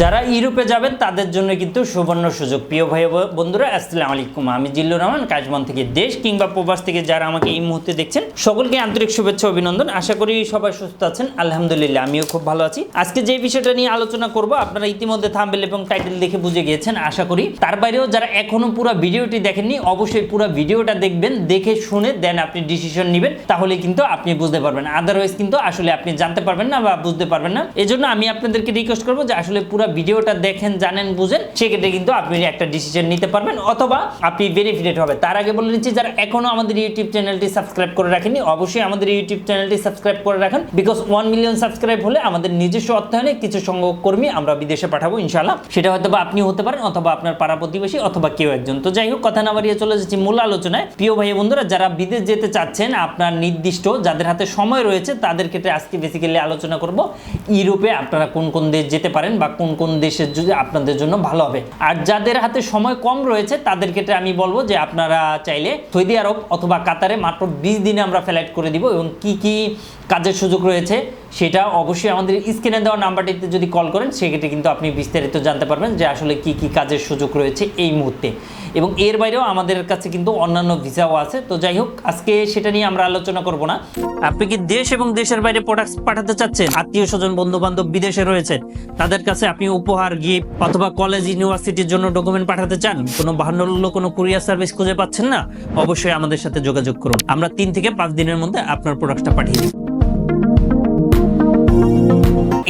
যারা ইউরোপে যাবেন, তাদের জন্য কিন্তু সুবর্ণ সুযোগ। প্রিয় ভাই বন্ধুরা, আসসালামু আলাইকুম। আমি জিল্লুর রহমান কাজমন থেকে দেশ কিংবা প্রবাস থেকে যারা আমাকে এই মুহূর্তে দেখছেন, সকলকে আন্তরিক শুভেচ্ছা, অভিনন্দন। আশা করি সবাই সুস্থ আছেন। আলহামদুলিল্লাহ, আমিও খুব ভালো আছি। আজকে যে বিষয়টা নিয়ে আলোচনা করব, আপনারা ইতিমধ্যে থাম্বেল এবং টাইটেল দেখে বুঝে গিয়েছেন, আশা করি। তার বাইরেও যারা এখনও পুরো ভিডিওটি দেখেননি, অবশ্যই পুরো ভিডিওটা দেখবেন, দেখে শুনে দেন আপনি ডিসিশন নেবেন, তাহলে কিন্তু আপনি বুঝতে পারবেন। আদারওয়াইজ কিন্তু আসলে আপনি জানতে পারবেন না বা বুঝতে পারবেন না। এজন্য আমি আপনাদেরকে রিকোয়েস্ট করব যে আসলে পুরো ভিডিওটা দেখেন, জানেন, বুঝেন, সেক্ষেত্রে কিন্তু আপনি একটা ডিসিশন নিতে পারবেন অথবা আপনি বেনিফিটেড হবে। তার আগে বলে নিচ্ছি যারা এখনও আমাদের ইউটিউব চ্যানেলটি সাবস্ক্রাইব করে রাখেনি অবশ্যই আমাদের ইউটিউব চ্যানেলটি সাবস্ক্রাইব করে রাখেন বিকজ ওয়ান মিলিয়ন সাবস্ক্রাইব হলে আমাদের নিজস্ব অর্থায়নে কিছু সংখ্যক কর্মী আমরা বিদেশে পাঠাবো ইনশাল্লাহ সেটা হয়তো বা আপনি হতে পারেন, অথবা আপনার পাড়া প্রতিবেশী, অথবা কেউ একজন। তো যাই হোক, কথা না বাড়িয়ে চলে যাচ্ছি মূল আলোচনায়। প্রিয় ভাই বন্ধুরা, যারা বিদেশ যেতে চাচ্ছেন, আপনার নির্দিষ্ট যাদের হাতে সময় রয়েছে, তাদের ক্ষেত্রে আজকে বেসিক্যালি আলোচনা করব, ইউরোপে আপনারা কোন কোন দেশ যেতে পারেন বা কোন কোন দেশের যদি আপনাদের জন্য ভালো হবে। আর যাদের হাতে সময় কম রয়েছে তাদের ক্ষেত্রে আমি বলব যে আপনারা চাইলে সৌদি আরব অথবা কাতারে মাত্র বিশ দিনে আমরা ফ্লাইট করে দিব এবং কি কি কাজের সুযোগ রয়েছে সেটা অবশ্যই আমাদের স্ক্রিনে দেওয়া নাম্বারটিতে যদি কল করেন, সেক্ষেত্রে কিন্তু আপনি বিস্তারিত জানতে পারবেন যে আসলে কি কি কাজের সুযোগ রয়েছে এই মুহূর্তে। এবং এর বাইরেও আমাদের কাছে কিন্তু অন্যান্য ভিসাও আছে। তো যাই হোক, আজকে সেটা নিয়ে আমরা আলোচনা করব না। আপনি কি দেশ এবং দেশের বাইরে প্রোডাক্টস পাঠাতে চাচ্ছেন? আত্মীয় স্বজন বন্ধু বান্ধব বিদেশে রয়েছে। তাদের কাছে আপনি উপহার গিফট অথবা কলেজ ইউনিভার্সিটির জন্য ডকুমেন্ট পাঠাতে চান? কোনো বাহান্ন কোনো কুরিয়ার সার্ভিস খুঁজে পাচ্ছেন না? অবশ্যই আমাদের সাথে যোগাযোগ করুন। আমরা তিন থেকে পাঁচ দিনের মধ্যে আপনার প্রোডাক্টটা পাঠিয়ে দিই।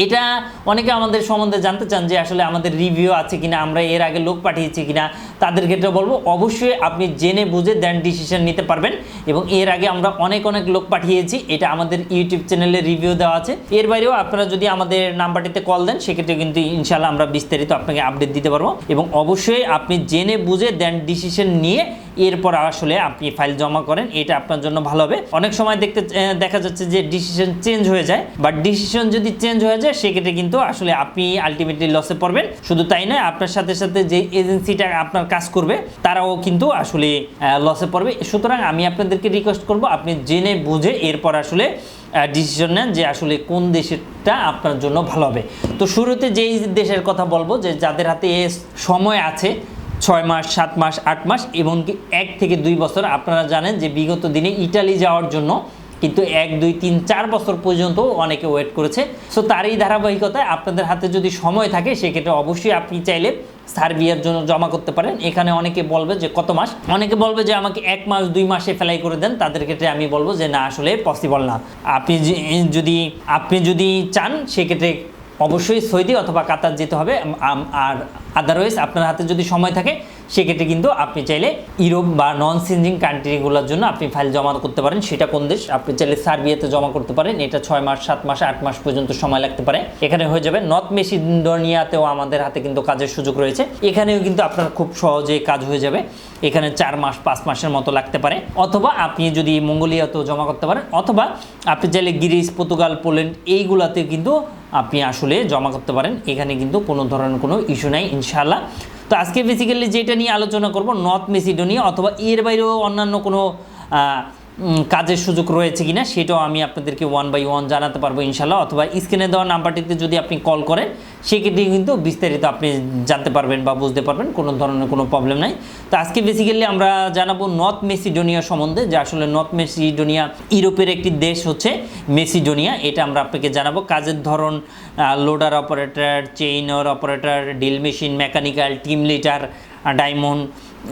এটা অনেকে আমাদের সম্বন্ধে জানতে চান যে আসলে আমাদের রিভিউ আছে কিনা, আমরা এর আগে লোক পাঠিয়েছি কিনা, তাদের ক্ষেত্রে বলব, অবশ্যই আপনি জেনে বুঝে দেন ডিসিশন নিতে পারবেন এবং এর আগে আমরা অনেক অনেক লোক পাঠিয়েছি, এটা আমাদের ইউটিউব চ্যানেলে রিভিউ দেওয়া আছে। এর বাইরেও আপনারা যদি আমাদের নাম্বারটিতে কল দেন, সেক্ষেত্রে কিন্তু ইনশাল্লাহ আমরা বিস্তারিত আপনাকে আপডেট দিতে পারব এবং অবশ্যই আপনি জেনে বুঝে দেন ডিসিশন নিয়ে এরপর আসলে আপনি ফাইল জমা করেন, এটা আপনার জন্য ভালো হবে। অনেক সময় দেখতে দেখা যাচ্ছে যে ডিসিশন চেঞ্জ হয়ে যায় বাট ডিসিশন যদি চেঞ্জ হয়ে যায়, সেক্ষেত্রে কিন্তু আসলে আপনি আলটিমেটলি লসে পড়বেন। শুধু তাই নয়, আপনার সাথে সাথে যে এজেন্সিটা আপনার কাজ করবে, তারাও কিন্তু আসলে লসে পড়বে। সুতরাং আমি আপনাদেরকে রিকোয়েস্ট করব, আপনি জেনে বুঝে এরপর আসলে ডিসিশন নেন যে আসলে কোন দেশেরটা আপনার জন্য ভালো হবে। তো শুরুতে যেই দেশের কথা বলব, যে যাদের হাতে সময় আছে, ছয় মাস, সাত মাস, আট মাস, এবং কি এক থেকে দুই বছর, আপনারা জানেন যে বিগত দিনে ইটালি যাওয়ার জন্য কিন্তু এক, দুই, তিন, চার বছর পর্যন্ত অনেকে ওয়েট করেছে। সো তারই ধারাবাহিকতায় আপনাদের হাতে যদি সময় থাকে, সেক্ষেত্রে অবশ্যই আপনি চাইলে সার্বিয়ার জন্য জমা করতে পারেন। এখানে অনেকে বলবে যে, কত মাস? অনেকে বলবে যে, আমাকে এক মাস, দুই মাসে ফেলাই করে দেন। তাদের ক্ষেত্রে আমি বলব যে, না, আসলে পসিবল না। আপনি যদি আপনি যদি চান, সেক্ষেত্রে অবশ্যই সৌদি অথবা কাতার যেতে হবে। আর আদারওয়াইজ আপনার হাতে যদি সময় থাকে সেক্ষেত্রে কিন্তু আপনি চাইলে ইউরোপ বা নন সিনজিং কান্ট্রিগুলোর জন্য আপনি ফাইল জমা করতে পারেন। সেটা কোন দেশ? আপনি চাইলে সার্বিয়াতে জমা করতে পারেন। এটা ছয় মাস, সাত মাস, আট মাস পর্যন্ত সময় লাগতে পারে। এখানে হয়ে যাবে নর্থ মেসিডোনিয়াতেও আমাদের হাতে কিন্তু কাজের সুযোগ রয়েছে। এখানেও কিন্তু আপনার খুব সহজে কাজ হয়ে যাবে। এখানে চার মাস, পাঁচ মাসের মতো লাগতে পারে। অথবা আপনি যদি মঙ্গোলিয়াতেও জমা করতে পারেন, অথবা আপনি চাইলে গ্রিস, পর্তুগাল, পোল্যান্ড এইগুলাতে কিন্তু আপনি আসলে জমা করতে পারেন। এখানে কিন্তু কোনো ধরনের কোনো ইস্যু নাই, ইনশাআল্লাহ। তো আজকে বেসিক্যালি যেটা নিয়ে আলোচনা করব নর্থ মেসিডোনিয়া অথবা এর বাইরেও অন্যান্য কোনো কাজের সুযোগ রয়েছে কিনা সেটাও আমি আপনাদেরকে ওয়ান বাই ওয়ান জানাতে পারব ইনশাল্লাহ অথবা স্ক্রিনে দেওয়া নাম্বারটিতে যদি আপনি কল করেন, সেক্ষেত্রে কিন্তু বিস্তারিত আপনি জানতে পারবেন বা বুঝতে পারবেন, কোনো ধরনের কোনো প্রবলেম নাই। তো আজকে বেসিক্যালি আমরা জানাব নর্থ মেসিডোনিয়া সম্বন্ধে, যে আসলে নর্থ মেসিডোনিয়া ইউরোপের একটি দেশ হচ্ছে মেসিডোনিয়া এটা আমরা আপনাকে জানাব। কাজের ধরন loader operator চেইনর operator drill machine mechanical team litre diamond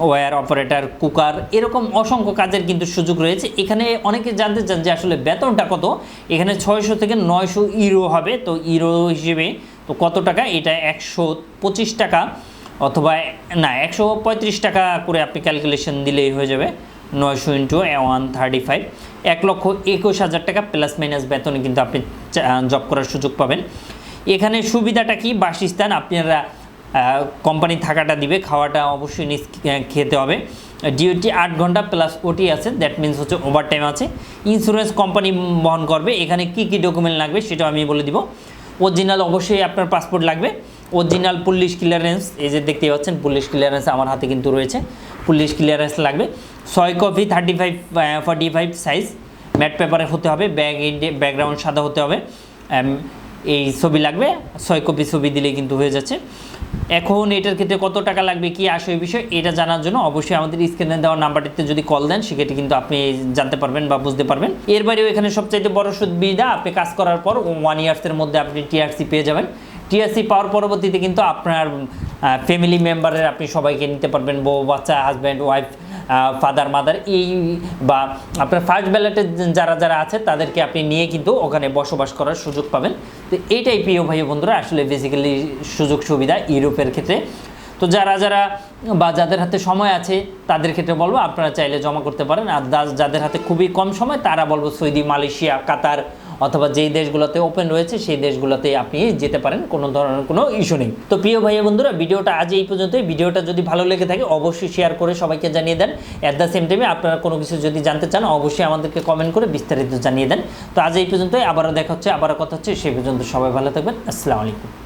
wire operator, cooker এরকম অসংখ্য কাজের কিন্তু সুযোগ রয়েছে। এখানে অনেকে জানতে চান যে আসলে বেতনটা কত? এখানে ছয়শো থেকে নয়শো ইউরো হবে। তো ইউরো হিসেবে তো কত টাকা? এটা একশো পঁচিশ টাকা অথবা না, একশো পঁয়ত্রিশ টাকা করে আপনি ক্যালকুলেশন দিলেই হয়ে যাবে। নয়শো ইন্টু ওয়ান থার্টি ফাইভ। এক লক্ষ একুশ হাজার টাকা প্লাস মাইনাস বেতনে কিন্তু আপনি জব করার সুযোগ পাবেন। এখানে সুবিধাটা কি? বাসস্থান, আপনারা কোম্পানি থাকাটা দিবে, খাওয়াটা অবশ্যই নিজ খেতে হবে। ডিওটি আট ঘণ্টা প্লাস ওটি আছে দ্যাট মিন্স হচ্ছে ওভার টাইম আছে। ইন্স্যুরেন্স কোম্পানি বহন করবে, এখানে কি কি ডকুমেন্ট লাগবে সেটা আমি বলে দিব। অরিজিনাল অবশ্যই আপনার পাসপোর্ট লাগবে। অরিজিনাল পুলিশ ক্লিয়ারেন্স এই যে দেখতেই পাচ্ছেন পুলিশ ক্লিয়ারেন্স আমার হাতে কিন্তু রয়েছে। পুলিশ ক্লিয়ারেন্স লাগবে। ছয় copy thirty five forty five size matte পেপারে হতে হবে ব্যাগ ব্যাকগ্রাউন্ড সাদা হতে হবে। এই ছবি লাগবে, ছয় কপি ছবি দিলেই কিন্তু হয়ে যাচ্ছে। এখন এটার ক্ষেত্রে কত টাকা লাগবে, কি আসে এই বিষয়, এটা জানার জন্য অবশ্যই আমাদের স্ক্রিনে দেওয়া নাম্বারটিতে যদি কল দেন, সেক্ষেত্রে কিন্তু আপনি জানতে পারবেন বা বুঝতে পারবেন। এর বাইরেও এখানে সবচাইতে বড় সুবিধা, আপনি কাজ করার পর ওয়ান ইয়ার্সের মধ্যে আপনি টিআরসি পেয়ে যাবেন। টিআরসি পাওয়ার পরবর্তীতে কিন্তু আপনার ফ্যামিলি মেম্বারের আপনি সবাইকে নিতে পারবেন, বউ, বাচ্চা হাজব্যান্ড ওয়াইফ ফাদার মাদার এই বা আপনার ফার্স্ট ব্যালেটে যারা যারা আছে, তাদেরকে আপনি নিয়ে কিন্তু ওখানে বসবাস করার সুযোগ পাবেন। তো এইটাই প্রিয় ভাই বন্ধুরা, আসলে বেসিক্যালি সুযোগ সুবিধা ইউরোপের ক্ষেত্রে। তো যারা যারা বা যাদের হাতে সময় আছে, তাদের ক্ষেত্রে বলব, আপনারা চাইলে জমা করতে পারেন। আর যাদের হাতে খুবই কম সময়, তারা বলব সৌদি, মালয়েশিয়া, কাতার অথবা যেই দেশগুলোতে ওপেন রয়েছে, সেই দেশগুলোতে আপনি যেতে পারেন, কোনো ধরনের কোনো ইস্যু নেই। তো প্রিয় ভাইয়া বন্ধুরা, ভিডিওটা আজ এই পর্যন্তই। ভিডিওটা যদি ভালো লেগে থাকে, অবশ্যই শেয়ার করে সবাইকে জানিয়ে দেন। অ্যাট দ্য সেম টাইমে আপনারা কোনো কিছু যদি জানতে চান, অবশ্যই আমাদেরকে কমেন্ট করে বিস্তারিত জানিয়ে দেন। তো আজ এই পর্যন্তই, আবারও দেখা হচ্ছে, আবারও কথা হচ্ছে সেই পর্যন্ত সবাই ভালো থাকবেন। আসসালামু আলাইকুম।